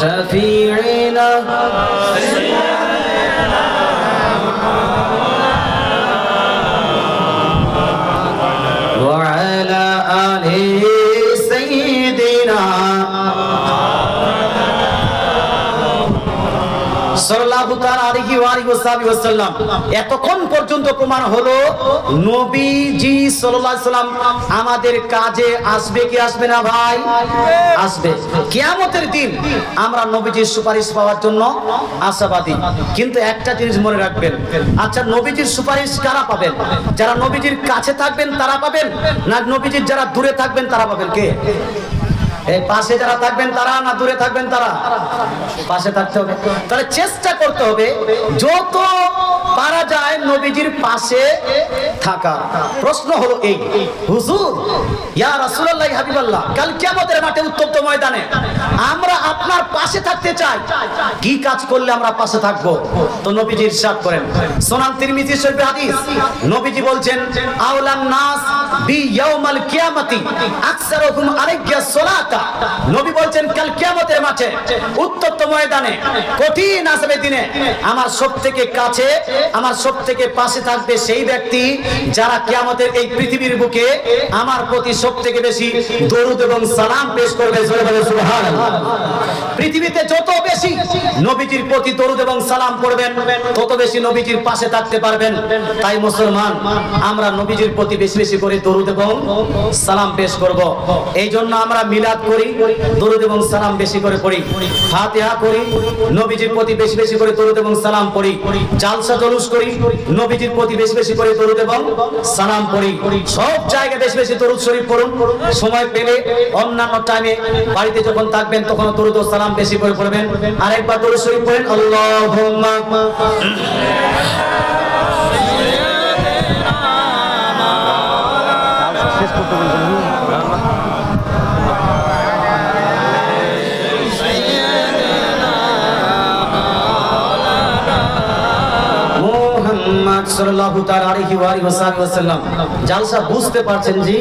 شفيعنا এতক্ষণ পর্যন্ত প্রমাণ হলো, নবীজি সাল্লাম আমাদের কাজে আসবে কি আসবে না ভাই? আসবে। কিয়ামতের দিন আমরা নবীজির সুপারিশ পাওয়ার জন্য আশাবাদী। কিন্তু একটা জিনিস মনে রাখবেন আচ্ছা নবীজির সুপারিশ কারা পাবেন? যারা নবীজির কাছে থাকবেন তারা পাবেন, না নবীজির যারা দূরে থাকবেন তারা পাবেন কে? এই পাশে যারা থাকবেন তারা না দূরে থাকবেন তারা? পাশে থাকতে হবে। তাহলে চেষ্টা করতে হবে যত পারা যায় নবীজির পাশে থাকা। প্রশ্ন হলো এই, হুজুর, ইয়া রাসূলুল্লাহ হাবিবাল্লাহ। কাল মাঠে উত্তপ্ত ময়দানে আমরা আপনার পাশে থাকতে চাই। কি কাজ করলে আমরা পাশে থাকব? তো নবীজি ইরশাদ করেন। সুনান তিরমিজি হাদিস। নবীজি বলছেন আউলান নাস বি ইয়াউমাল কিয়ামতি আকসারুহুম আলাইয়া সালাতা। নবী বলছেন, কাল কিয়ামতের মাঠে উত্তপ্ত ময়দানে কঠিন আসবে দিনে আমার সবথেকে কাছে, আমার সবথেকে পাশে থাকবে সেই ব্যক্তি যারা কিয়ামতের এই পৃথিবীর বুকে আমার প্রতি সবথেকে বেশি দরুদ এবং সালাম পেশ করবে পৃথিবীতে যত বেশি। নবীজির প্রতি দরুদ এবং সালাম করবেন তত বেশি নবীজির পাশে থাকতে পারবেন? তাই মুসলমান, আমরা নবীজির প্রতি বেশি বেশি করে দরুদ এবং সালাম পেশ করব। এই জন্য আমরা মিলাদ করি, দরুদ এবং সালাম বেশি করে পড়ি। ফাতিহা করি, নবীজির প্রতি বেশি বেশি করে দরুদ এবং সালাম পড়ি। জালসা জলুস করি, নবীজির প্রতি বেশি বেশি করে দরুদ এবং সালাম পড়ি। সব জায়গায় বেশি বেশি দরুদ শরীফ পড়ুন। সময় পেলে অন্যান্য টাইমে বাড়িতে যখন থাকবেন, তখন দরুদ ও সালাম বেশি করে পড়বেন। আরেকবার দরুদ শরীফ পড়েন আল্লাহুম্মা সাল্লাল্লাহু তাআলা আলাইহি ওয়া আলিহি ওয়াসাল্লাম জালসা বুঝতে পারছেন জি?